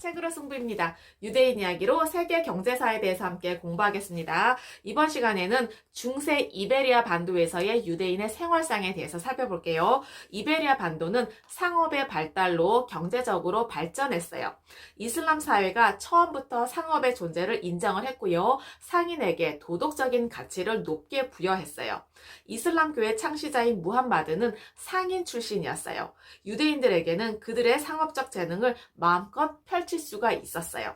책으로 승부입니다. 유대인 이야기로 세계 경제사에 대해서 함께 공부하겠습니다. 이번 시간에는 중세 이베리아 반도에서의 유대인의 생활상에 대해서 살펴볼게요. 이베리아 반도는 상업의 발달로 경제적으로 발전했어요. 이슬람 사회가 처음부터 상업의 존재를 인정을 했고요. 상인에게 도덕적인 가치를 높게 부여했어요. 이슬람교의 창시자인 무함마드는 상인 출신이었어요. 유대인들에게는 그들의 상업적 재능을 마음껏 펼칠 수가 있었어요.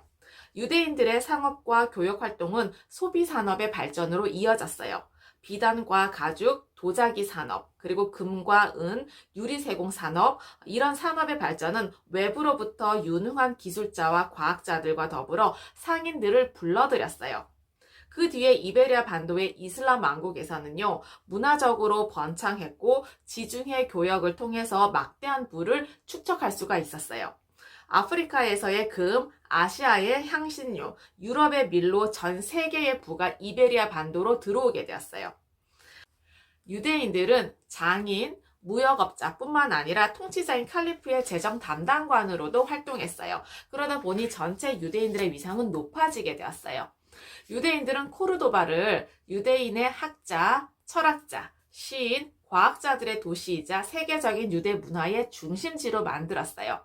유대인들의 상업과 교역 활동은 소비 산업의 발전으로 이어졌어요. 비단과 가죽, 도자기 산업, 그리고 금과 은, 유리 세공 산업, 이런 산업의 발전은 외부로부터 유능한 기술자와 과학자들과 더불어 상인들을 불러들였어요. 그 뒤에 이베리아 반도의 이슬람 왕국에서는요, 문화적으로 번창했고, 지중해 교역을 통해서 막대한 부를 축적할 수가 있었어요. 아프리카에서의 금, 아시아의 향신료, 유럽의 밀로 전 세계의 부가 이베리아 반도로 들어오게 되었어요. 유대인들은 장인, 무역업자뿐만 아니라 통치자인 칼리프의 재정 담당관으로도 활동했어요. 그러다 보니 전체 유대인들의 위상은 높아지게 되었어요. 유대인들은 코르도바를 유대인의 학자, 철학자, 시인, 과학자들의 도시이자 세계적인 유대 문화의 중심지로 만들었어요.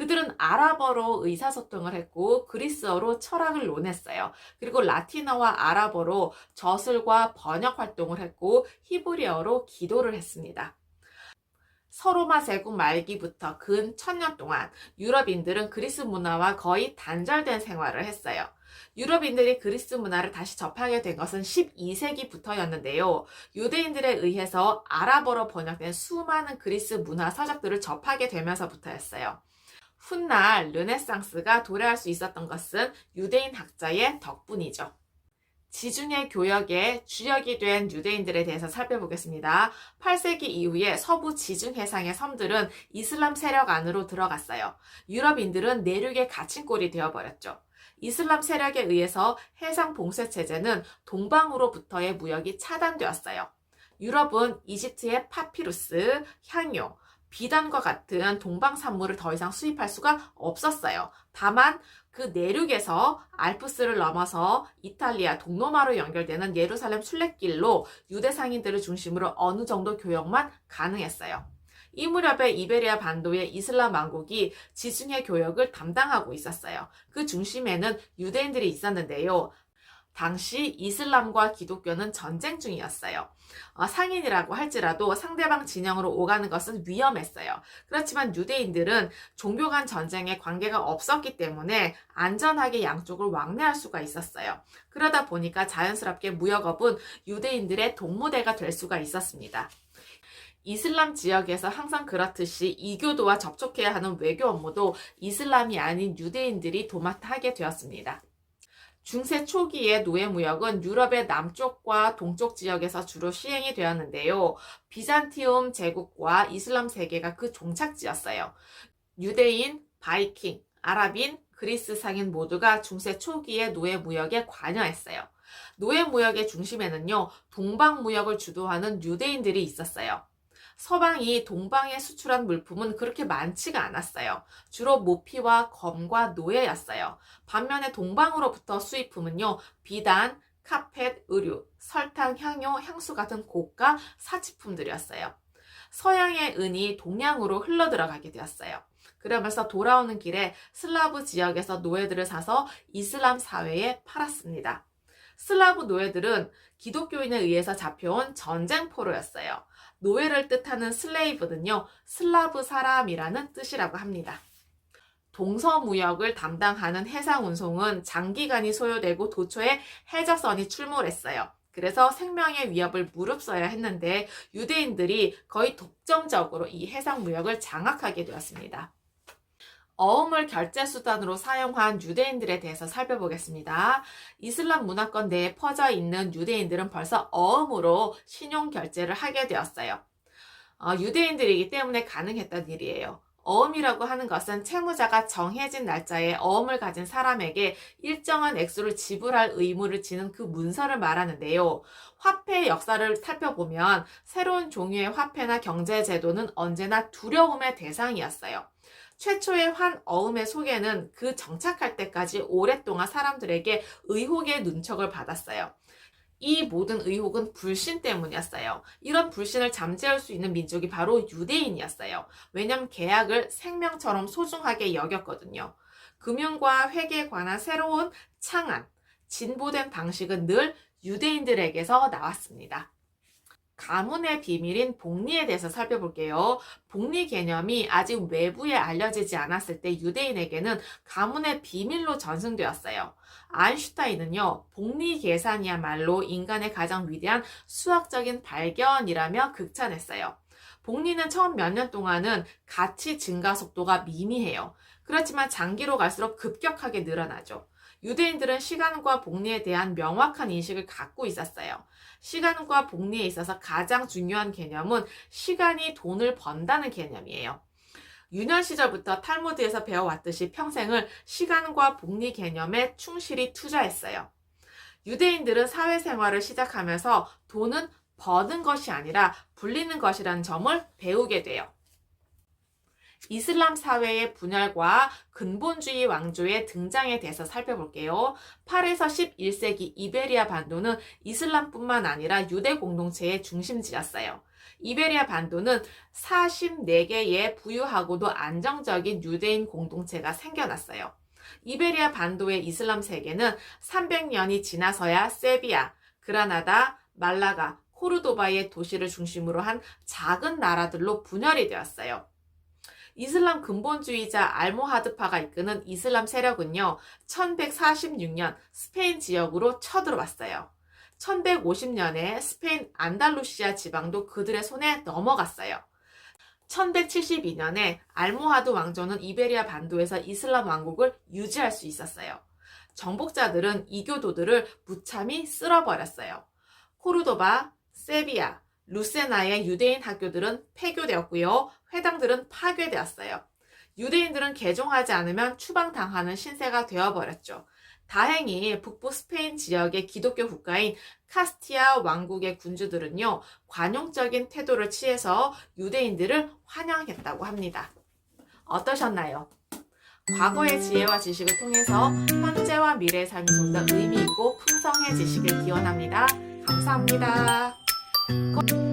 그들은 아랍어로 의사소통을 했고 그리스어로 철학을 논했어요. 그리고 라틴어와 아랍어로 저술과 번역 활동을 했고 히브리어로 기도를 했습니다. 서로마 제국 말기부터 근 천년 동안 유럽인들은 그리스 문화와 거의 단절된 생활을 했어요. 유럽인들이 그리스 문화를 다시 접하게 된 것은 12세기부터였는데요. 유대인들에 의해서 아랍어로 번역된 수많은 그리스 문화 서적들을 접하게 되면서부터였어요. 훗날 르네상스가 도래할 수 있었던 것은 유대인 학자의 덕분이죠. 지중해 교역의 주역이 된 유대인들에 대해서 살펴보겠습니다. 8세기 이후에 서부 지중해상의 섬들은 이슬람 세력 안으로 들어갔어요. 유럽인들은 내륙의 갇힌 꼴이 되어버렸죠. 이슬람 세력에 의해서 해상 봉쇄 체제는 동방으로부터의 무역이 차단되었어요. 유럽은 이집트의 파피루스, 향료, 비단과 같은 동방 산물을 더 이상 수입할 수가 없었어요. 다만 그 내륙에서 알프스를 넘어서 이탈리아 동로마로 연결되는 예루살렘 순례길로 유대 상인들을 중심으로 어느 정도 교역만 가능했어요. 이 무렵에 이베리아 반도의 이슬람 왕국이 지중해 교역을 담당하고 있었어요. 그 중심에는 유대인들이 있었는데요. 당시 이슬람과 기독교는 전쟁 중이었어요. 어, 상인이라고 할지라도 상대방 진영으로 오가는 것은 위험했어요. 그렇지만 유대인들은 종교 간 전쟁에 관계가 없었기 때문에 안전하게 양쪽을 왕래할 수가 있었어요. 그러다 보니까 자연스럽게 무역업은 유대인들의 동무대가 될 수가 있었습니다. 이슬람 지역에서 항상 그렇듯이 이교도와 접촉해야 하는 외교 업무도 이슬람이 아닌 유대인들이 도맡아 하게 되었습니다. 중세 초기의 노예무역은 유럽의 남쪽과 동쪽 지역에서 주로 시행이 되었는데요. 비잔티움 제국과 이슬람 세계가 그 종착지였어요. 유대인, 바이킹, 아랍인, 그리스 상인 모두가 중세 초기의 노예무역에 관여했어요. 노예무역의 중심에는요, 동방무역을 주도하는 유대인들이 있었어요. 서방이 동방에 수출한 물품은 그렇게 많지가 않았어요. 주로 모피와 검과 노예였어요. 반면에 동방으로부터 수입품은요, 비단, 카펫, 의류, 설탕, 향료, 향수 같은 고가 사치품들이었어요. 서양의 은이 동양으로 흘러 들어가게 되었어요. 그러면서 돌아오는 길에 슬라브 지역에서 노예들을 사서 이슬람 사회에 팔았습니다. 슬라브 노예들은 기독교인에 의해서 잡혀온 전쟁포로였어요. 노예를 뜻하는 슬레이브는요, 슬라브 사람이라는 뜻이라고 합니다. 동서무역을 담당하는 해상 운송은 장기간이 소요되고 도초에 해저선이 출몰했어요. 그래서 생명의 위협을 무릅써야 했는데 유대인들이 거의 독점적으로 이 해상 무역을 장악하게 되었습니다. 어음을 결제 수단으로 사용한 유대인들에 대해서 살펴보겠습니다. 이슬람 문화권 내에 퍼져 있는 유대인들은 벌써 어음으로 신용 결제를 하게 되었어요. 어, 유대인들이기 때문에 가능했던 일이에요. 어음이라고 하는 것은 채무자가 정해진 날짜에 어음을 가진 사람에게 일정한 액수를 지불할 의무를 지는 그 문서를 말하는데요. 화폐의 역사를 살펴보면 새로운 종류의 화폐나 경제 제도는 언제나 두려움의 대상이었어요. 최초의 환 어음의 소개는 그 정착할 때까지 오랫동안 사람들에게 의혹의 눈척을 받았어요. 이 모든 의혹은 불신 때문이었어요. 이런 불신을 잠재울 수 있는 민족이 바로 유대인이었어요. 왜냐하면 계약을 생명처럼 소중하게 여겼거든요. 금융과 회계에 관한 새로운 창안, 진보된 방식은 늘 유대인들에게서 나왔습니다. 가문의 비밀인 복리에 대해서 살펴볼게요. 복리 개념이 아직 외부에 알려지지 않았을 때 유대인에게는 가문의 비밀로 전승되었어요. 아인슈타인은요, 복리 계산이야말로 인간의 가장 위대한 수학적인 발견이라며 극찬했어요. 복리는 처음 몇 년 동안은 가치 증가 속도가 미미해요. 그렇지만 장기로 갈수록 급격하게 늘어나죠. 유대인들은 시간과 복리에 대한 명확한 인식을 갖고 있었어요. 시간과 복리에 있어서 가장 중요한 개념은 시간이 돈을 번다는 개념이에요. 유년 시절부터 탈무드에서 배워왔듯이 평생을 시간과 복리 개념에 충실히 투자했어요. 유대인들은 사회생활을 시작하면서 돈은 버는 것이 아니라 불리는 것이라는 점을 배우게 돼요. 이슬람 사회의 분열과 근본주의 왕조의 등장에 대해서 살펴볼게요. 8에서 11세기 이베리아 반도는 이슬람뿐만 아니라 유대 공동체의 중심지였어요. 이베리아 반도는 44개의 부유하고도 안정적인 유대인 공동체가 생겨났어요. 이베리아 반도의 이슬람 세계는 300년이 지나서야 세비야, 그라나다, 말라가, 코르도바의 도시를 중심으로 한 작은 나라들로 분열이 되었어요. 이슬람 근본주의자 알모하드파가 이끄는 이슬람 세력은요, 1146년 스페인 지역으로 쳐들어왔어요. 1150년에 스페인 안달루시아 지방도 그들의 손에 넘어갔어요. 1172년에 알모하드 왕조는 이베리아 반도에서 이슬람 왕국을 유지할 수 있었어요. 정복자들은 이교도들을 무참히 쓸어버렸어요. 코르도바, 세비야, 루세나의 유대인 학교들은 폐교되었고요. 회당들은 파괴되었어요. 유대인들은 개종하지 않으면 추방당하는 신세가 되어버렸죠. 다행히 북부 스페인 지역의 기독교 국가인 카스티아 왕국의 군주들은요, 관용적인 태도를 취해서 유대인들을 환영했다고 합니다. 어떠셨나요? 과거의 지혜와 지식을 통해서 현재와 미래의 삶이 좀 더 의미 있고 풍성해지시길 기원합니다. 감사합니다. 고.